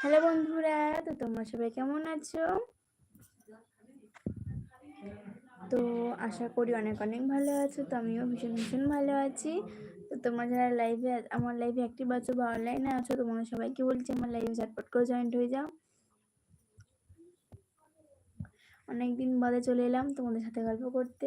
Hello বন্ধুরা, তো তোমরা সবাই কেমন আছো? তো আশা করি অনেক অনেক ভালো আছো, তো আমিও ভীষণ ভীষণ ভালো আছি। তো তোমরা যারা লাইভে আমার লাইভে অ্যাক্টিভ আছো বা অনলাইনে আছো, তোমরা সবাইকে বলছি, আমার লাইভে ঝটপট করে জয়েন্ট হয়ে যাও। অনেকদিন বাদে চলে এলাম তোমাদের সাথে গল্প করতে।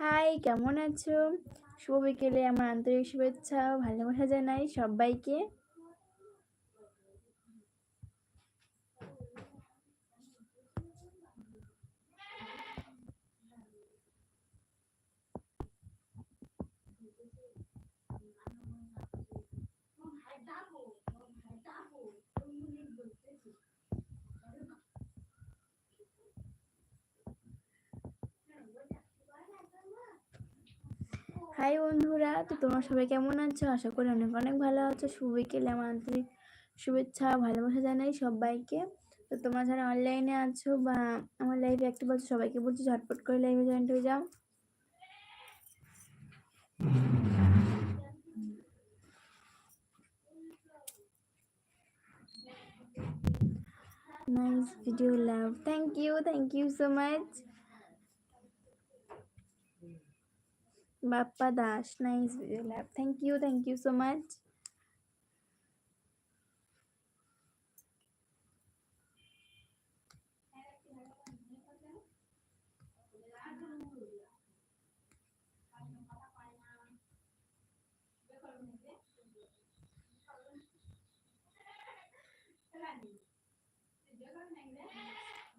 হাই কেমন আছো? শুভ বিকেলে আমার আন্তরিক শুভেচ্ছা ভালোবাসা জানাই সবাইকে। হাই বন্ধুরা। তো তোমরা সবাই কেমন আছো? আশা করি অনেক অনেক ভালো আছো। বিকেলে আমার আন্তরিক শুভেচ্ছা, ভালোবাসা জানাই সবাইকে। তো তোমরা যারা অনলাইনে আছো বা আমার লাইভে একটু বলছো সবাইকে বলছি ঝটপট করে লাইভে জয়েন্ট হয়ে যাও। Nice video, love. Thank you thank you so much. Bappa Dash, nice video lab. Thank you, thank you so much.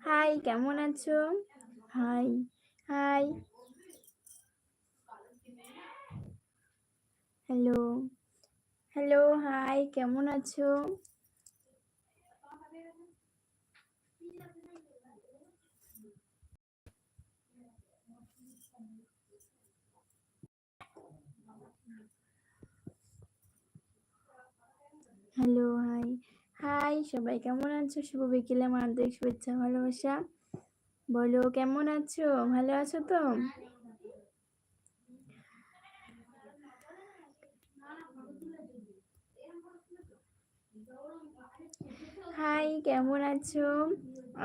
Hi কেমন আছো hi hi hello. Hello hi কেমন আছো? Hello hi. হাই সবাই কেমন আছো? শুভ বিকেলে আমার আন্তরিক শুভেচ্ছা ভালোবাসা। বলো কেমন আছো? ভালো আছো তো? হাই কেমন আছো?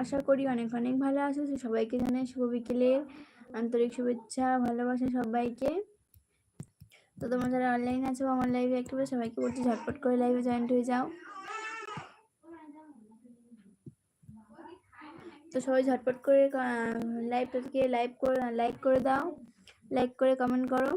আশা করি অনেক অনেক ভালো আছো। সবাইকে জানাই শুভ বিকেলের আন্তরিক শুভেচ্ছা, ভালোবাসা সবাইকে। তো তোমরা যারা অনলাইন আছো, আমার লাইভে একটু সবাইকে বলছি, ঝটপট করে লাইভে জয়েন্ট হয়ে যাও। তো সবাই ঝটপট করে লাইভটাকে লাইভ করে লাইক করে দাও। লাইক করে কমেন্ট করো।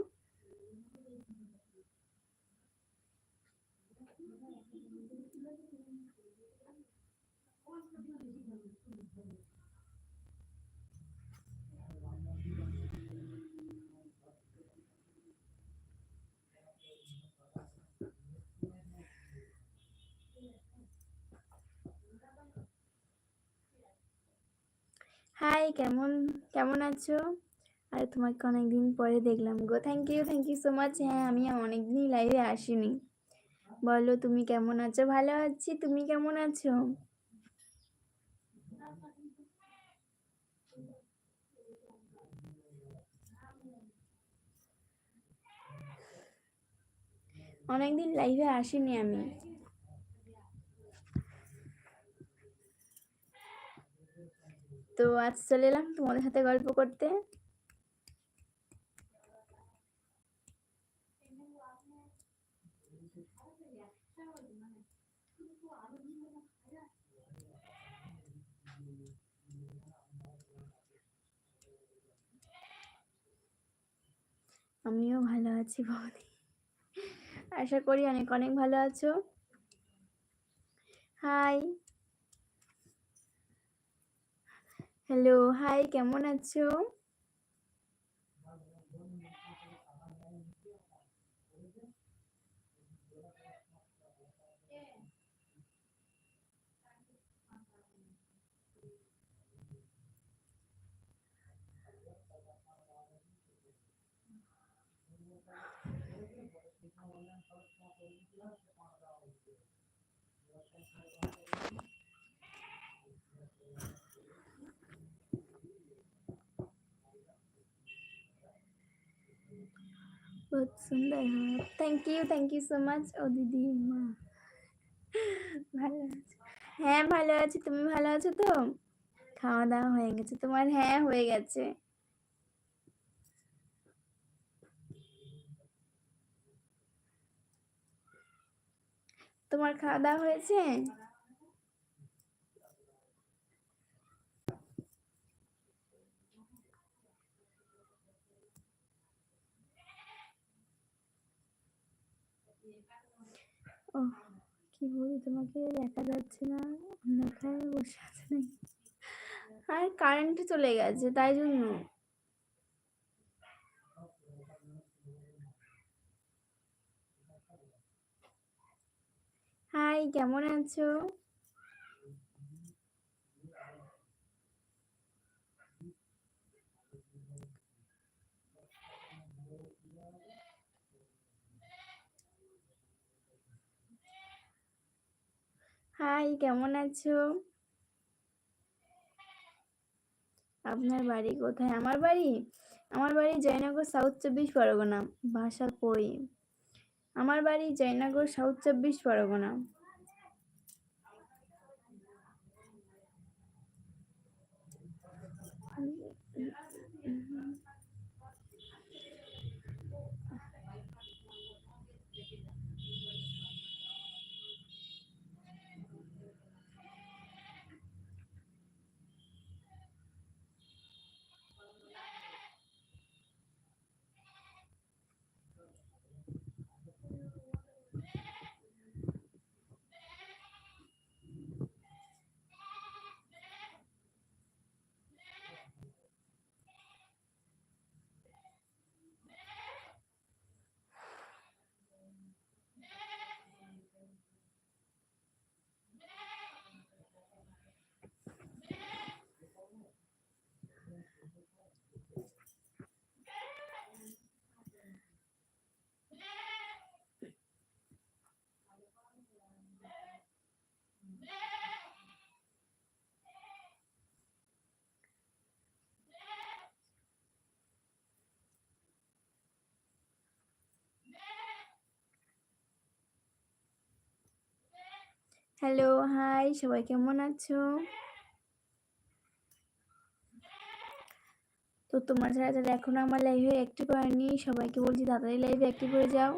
হাই কেমন কেমন আছো? আর, তোমাকে অনেকদিন পরে দেখলাম গো। Thank you thank you so much হ্যাঁ আমি অনেকদিনই লাইভে আসিনি। বলো, তুমি কেমন আছো? ভালো আছি। তুমি কেমন আছো? অনেকদিন লাইভে আসিনি আমি। তো আজ চলে এলাম তোমাদের সাথে গল্প করতে। আমিও ভালো আছি বৌদি। আশা করি অনেক অনেক ভালো আছো। হাই হ্যালো হাই কেমন আছো बहुत সুন্দর হয় thank you thank you so much ও দিদি মা ভালো আছো হ্যাঁ ভালো আছি তুমি ভালো আছো তো খাওয়া দাওয়া হয়ে গেছে তোমার হ্যাঁ হয়ে গেছে তোমার খাওয়া দাওয়া হয়েছে কি তোমাকে দেখা যাচ্ছে না, অন্ধকারে বসে আছে নাকি? আর কারেন্ট চলে গেছে, তাই জন্য। হাই কেমন আছো? হাই, কেমন আছো? আপনার বাড়ি কোথায়? আমার বাড়ি আমার বাড়ি জয়নগর সাউথ চব্বিশ পরগনা, ভাষা কই? আমার বাড়ি জয়নগর সাউথ চব্বিশ পরগনা। হ্যালো, হাই, সবাই কেমন আছো? তো তোমার যারা যারা এখনও আমার লাইভে অ্যাক্টিভ হয়নি, সবাইকে বলছি তাড়াতাড়ি লাইভে অ্যাক্টিভ হয়ে যাও।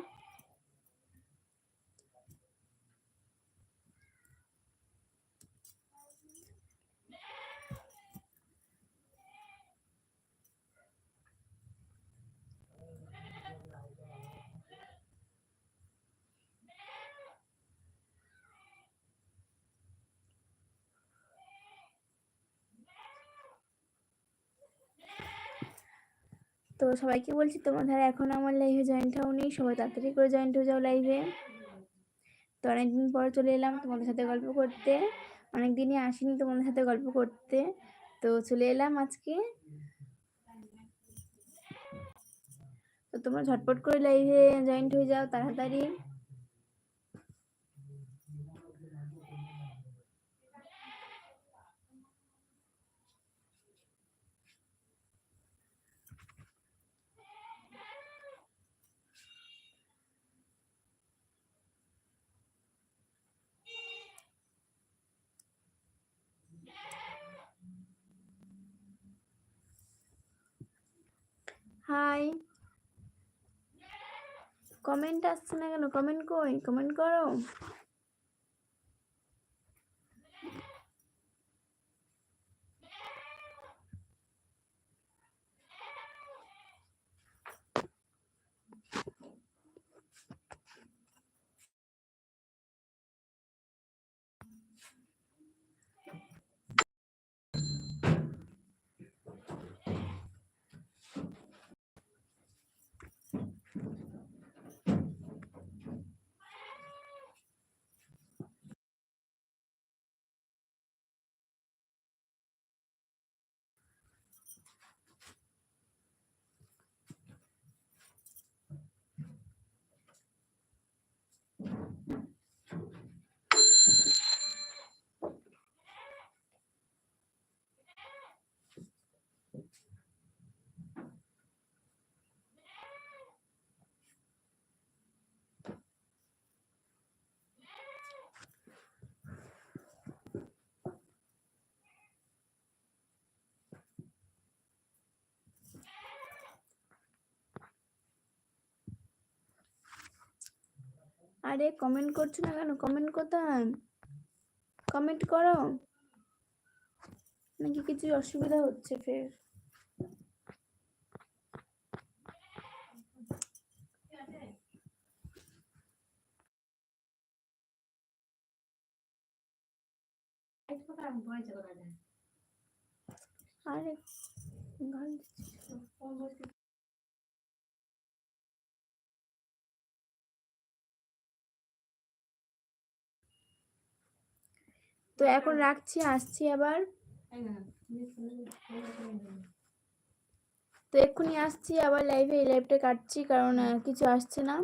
তো সবাইকে বলছি, তোমার এখন আমার লাইভে জয়েন্ট হওনি সবাই তাড়াতাড়ি করে জয়েন্ট হয়ে যাও লাইভে তো অনেকদিন পর চলে এলাম তোমাদের সাথে গল্প করতে। অনেকদিনই আসিনি তোমাদের সাথে গল্প করতে। তো চলে এলাম আজকে। তো তোমরা ঝটপট করে লাইভে জয়েন্ট হয়ে যাও তাড়াতাড়ি। হাই। কমেন্ট আসছে না কেন? কমেন্ট কই? কমেন্ট করো। আরে কমেন্ট করছ না কেন? কমেন্ট কোথায়? কমেন্ট করো। নাকি কিছু অসুবিধা হচ্ছে ফের? আরে তো এখন রাখছি, আসছি আবার। তো এক্ষুনি আসছি, আবার লাইভে এই লাইভটা কাটছি, কারণ কিছু আসছে না।